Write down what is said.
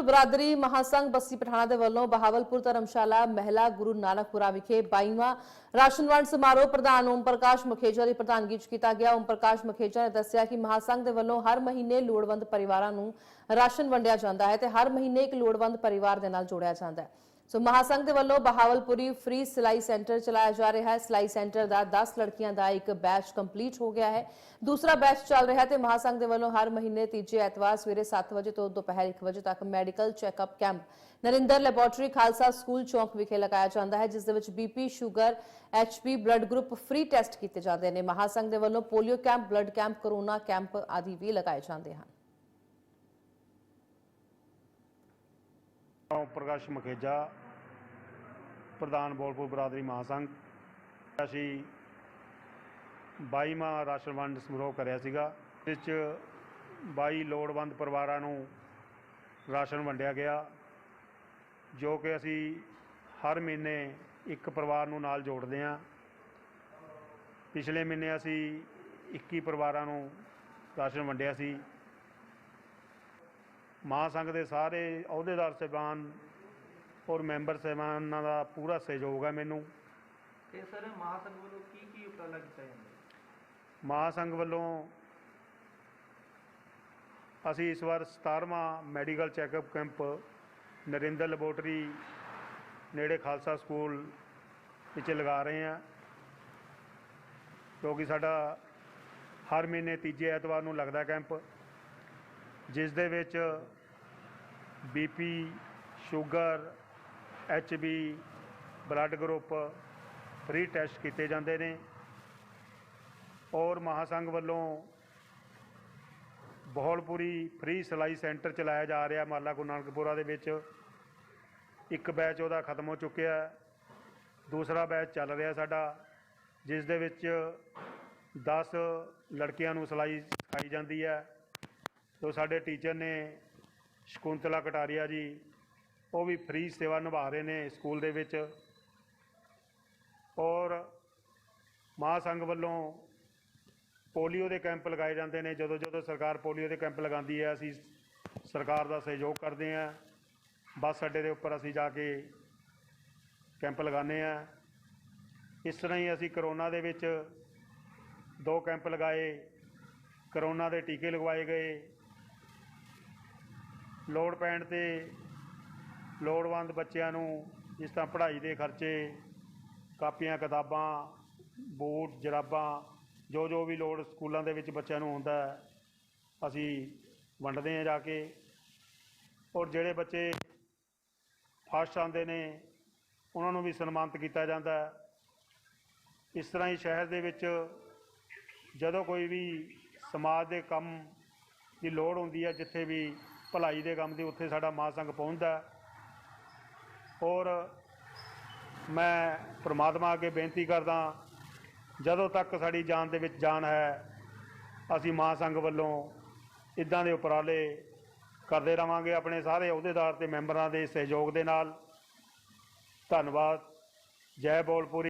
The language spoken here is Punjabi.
ਬੋਲਪੁਰ ਬਰਾਦਰੀ ਮਹਾਸੰਘ ਬੱਸੀ ਪਠਾਣਾ ਦੇ ਵੱਲੋਂ ਬਹਾਵਲਪੁਰ ਧਰਮਸ਼ਾਲਾ ਮਹਿਲਾ ਗੁਰੂ ਨਾਨਕਪੁਰਾ ਵਿਖੇ 22ਵਾਂ ਰਾਸ਼ਨ ਵੰਡ ਸਮਾਰੋਹ ਪ੍ਰਧਾਨ ਓਮ ਪ੍ਰਕਾਸ਼ ਮਖੇਜਾ ਦੀ ਪ੍ਰਧਾਨਗੀ ਚ ਕੀਤਾ ਗਿਆ। ਓਮ ਪ੍ਰਕਾਸ਼ ਮਖੇਜਾ ਨੇ ਦੱਸਿਆ ਕਿ ਮਹਾਸੰਘ ਦੇ ਵੱਲੋਂ ਹਰ ਮਹੀਨੇ ਲੋੜਵੰਦ ਪਰਿਵਾਰਾਂ ਨੂੰ ਰਾਸ਼ਨ ਵੰਡਿਆ ਜਾਂਦਾ ਹੈ ਤੇ ਹਰ ਮਹੀਨੇ ਇੱਕ ਲੋੜਵੰਦ ਪਰਿਵਾਰ ਦੇ ਨਾਲ ਜੋੜਿਆ ਜਾਂਦਾ ਹੈ। ਸੋ ਮਹਾਸੰਘ ਦੇ ਵੱਲੋਂ ਬਹਾਵਲਪੁਰੀ ਫ੍ਰੀ ਸਿਲਾਈ ਸੈਂਟਰ ਚਲਾਇਆ ਜਾ ਰਿਹਾ ਹੈ। ਸਿਲਾਈ ਸੈਂਟਰ ਦਾ 10 ਲੜਕੀਆਂ ਦਾ ਇੱਕ ਬੈਚ ਕੰਪਲੀਟ ਹੋ ਗਿਆ ਹੈ। ਦੂਸਰਾ ਬੈਚ ਚੱਲ ਰਿਹਾ ਹੈ ਤੇ ਮਹਾਸੰਘ ਦੇ ਵੱਲੋਂ ਹਰ ਮਹੀਨੇ ਤੀਜੇ ਐਤਵਾਰ ਸਵੇਰੇ 7 ਵਜੇ ਤੋਂ ਦੁਪਹਿਰ 1 ਵਜੇ ਤੱਕ medical checkup camp, Narinder laboratory Khalsa school ਚੌਂਕ ਵਿਖੇ ਲਗਾਇਆ ਜਾਂਦਾ ਹੈ, ਜਿਸ ਦੇ ਵਿੱਚ BP sugar HP blood group free test ਕੀਤੇ ਜਾਂਦੇ ਨੇ। ਮਹਾਸੰਘ ਦੇ ਵੱਲੋਂ polio camp, blood camp, corona camp ਆਦਿ ਵੀ ਲਗਾਏ ਜਾਂਦੇ ਹਨ। ਓਮ ਪ੍ਰਕਾਸ਼ ਮਖੇਜਾ, ਪ੍ਰਧਾਨ ਬੋਲਪੁਰ ਬਰਾਦਰੀ ਮਹਾਸੰਘ। ਅਸੀਂ 22ਵਾਂ ਰਾਸ਼ਨ ਵੰਡ ਸਮਾਰੋਹ ਕਰਿਆ ਸੀਗਾ ਇਸ 'ਚ 22 ਲੋੜਵੰਦ ਪਰਿਵਾਰਾਂ ਨੂੰ ਰਾਸ਼ਨ ਵੰਡਿਆ ਗਿਆ, ਜੋ ਕਿ ਅਸੀਂ ਹਰ ਮਹੀਨੇ ਇੱਕ ਪਰਿਵਾਰ ਨੂੰ ਨਾਲ ਜੋੜਦੇ ਹਾਂ। ਪਿਛਲੇ ਮਹੀਨੇ ਅਸੀਂ 21 ਪਰਿਵਾਰਾਂ ਨੂੰ ਰਾਸ਼ਨ ਵੰਡਿਆ ਸੀ। ਮਹਾਂਸੰਘ ਦੇ ਸਾਰੇ ਅਹੁਦੇਦਾਰ ਸਾਹਿਬਾਨ ਔਰ ਮੈਂਬਰ ਸਾਹਿਬਾਨਾਂ ਦਾ ਪੂਰਾ ਸਹਿਯੋਗ ਹੈ ਮੈਨੂੰ। ਤੇ ਸਰ ਮਹਾਸੰਘ ਵੱਲੋਂ ਕੀ ਕੀ ਉਪਰਾਲਾ ਕੀਤਾ ਜਾਂਦਾ? ਮਹਾਂਸੰਘ ਵੱਲੋਂ ਅਸੀਂ ਇਸ ਵਾਰ 17ਵਾਂ medical checkup camp Narinder laboratory ਨੇੜੇ ਖਾਲਸਾ ਸਕੂਲ ਵਿੱਚ ਲਗਾ ਰਹੇ ਹਾਂ। ਕਿਉਂਕਿ ਸਾਡਾ ਹਰ ਮਹੀਨੇ ਤੀਜੇ ਐਤਵਾਰ ਨੂੰ ਲੱਗਦਾ ਕੈਂਪ। ਜਿਸ ਦੇ ਵਿੱਚ BP sugar HB blood group free test ਕੀਤੇ ਜਾਂਦੇ ਨੇ। ਔਰ ਮਹਾਸੰਘ ਵੱਲੋਂ ਬਹੌਲਪੁਰੀ ਫ੍ਰੀ ਸਿਲਾਈ ਸੈਂਟਰ ਚਲਾਇਆ ਜਾ ਰਿਹਾ ਮਾਲਾ ਗੁਰੂ ਨਾਨਕਪੁਰਾ ਦੇ ਵਿੱਚ। ਇੱਕ ਬੈਚ ਉਹਦਾ ਖਤਮ ਹੋ ਚੁੱਕਿਆ ਦੂਸਰਾ ਬੈਚ ਚੱਲ ਰਿਹਾ ਸਾਡਾ, ਜਿਸ ਦੇ ਵਿੱਚ 10 ਲੜਕੀਆਂ ਨੂੰ ਸਿਲਾਈ ਸਿਖਾਈ ਜਾਂਦੀ ਹੈ। ਜੋ ਸਾਡੇ ਟੀਚਰ ਨੇ ਸ਼ਕੁੰਤਲਾ ਕਟਾਰੀਆ ਜੀ, ਉਹ ਵੀ ਫ੍ਰੀ ਸੇਵਾ ਨਿਭਾ ਰਹੇ ਨੇ ਸਕੂਲ ਦੇ ਵਿੱਚ। ਔਰ ਮਹਾਂਸੰਘ ਵੱਲੋਂ ਪੋਲੀਓ ਦੇ ਕੈਂਪ ਲਗਾਏ ਜਾਂਦੇ ਨੇ। ਜਦੋਂ ਜਦੋਂ ਸਰਕਾਰ ਪੋਲੀਓ ਦੇ ਕੈਂਪ ਲਗਾਉਂਦੀ ਹੈ, ਅਸੀਂ ਸਰਕਾਰ ਦਾ ਸਹਿਯੋਗ ਕਰਦੇ ਹਾਂ। ਬੱਸ ਅੱਡੇ ਦੇ ਉੱਪਰ ਅਸੀਂ ਜਾ ਕੇ ਕੈਂਪ ਲਗਾਉਂਦੇ ਹਾਂ। ਇਸ ਤਰ੍ਹਾਂ ਹੀ ਅਸੀਂ ਕਰੋਨਾ ਦੇ ਵਿੱਚ ਦੋ ਕੈਂਪ ਲਗਾਏ। ਕਰੋਨਾ ਦੇ ਟੀਕੇ ਲਗਵਾਏ ਗਏ। ਲੋੜ ਪੈਣ ਤੇ ਲੋੜਵੰਦ ਬੱਚਿਆਂ ਨੂੰ ਜਿਸ ਤਰ੍ਹਾਂ ਪੜ੍ਹਾਈ ਦੇ ਖਰਚੇ, ਕਾਪੀਆਂ, ਕਿਤਾਬਾਂ, ਬੂਟ, ਜਰਾਬਾਂ, ਜੋ ਜੋ ਵੀ ਲੋੜ ਸਕੂਲਾਂ ਦੇ ਵਿੱਚ ਬੱਚਿਆਂ ਨੂੰ ਹੁੰਦਾ ਅਸੀਂ ਵੰਡਦੇ ਹਾਂ ਜਾ ਕੇ। ਔਰ ਜਿਹੜੇ ਬੱਚੇ ਫਸਟ ਆਉਂਦੇ ਨੇ, ਉਹਨਾਂ ਨੂੰ ਵੀ ਸਨਮਾਨਿਤ ਕੀਤਾ ਜਾਂਦਾ ਇਸ ਤਰ੍ਹਾਂ ਹੀ ਸ਼ਹਿਰ ਦੇ ਵਿੱਚ ਜਦੋਂ ਕੋਈ ਵੀ ਸਮਾਜ ਦੇ ਕੰਮ ਦੀ ਲੋੜ ਹੁੰਦੀ ਹੈ, ਜਿੱਥੇ ਵੀ ਭਲਾਈ ਦੇ ਕੰਮ ਦੀ ਉੱਥੇ ਸਾਡਾ ਮਹਾਂਸੰਘ ਪਹੁੰਚਦਾ ਔਰ ਮੈਂ ਪ੍ਰਮਾਤਮਾ ਅੱਗੇ ਬੇਨਤੀ ਕਰਦਾ ਜਦੋਂ ਤੱਕ ਸਾਡੀ ਜਾਨ ਦੇ ਵਿੱਚ ਜਾਨ ਹੈ, ਅਸੀਂ ਮਹਾਂਸੰਘ ਵੱਲੋਂ ਇਦਾਂ ਦੇ ਉਪਰਾਲੇ ਕਰਦੇ ਰਵਾਂਗੇ ਆਪਣੇ ਸਾਰੇ ਅਹੁਦੇਦਾਰ ਤੇ ਮੈਂਬਰਾਂ ਦੇ ਸਹਿਯੋਗ ਦੇ ਨਾਲ। ਧੰਨਵਾਦ। ਜੈ ਬੋਲਪੁਰੀ।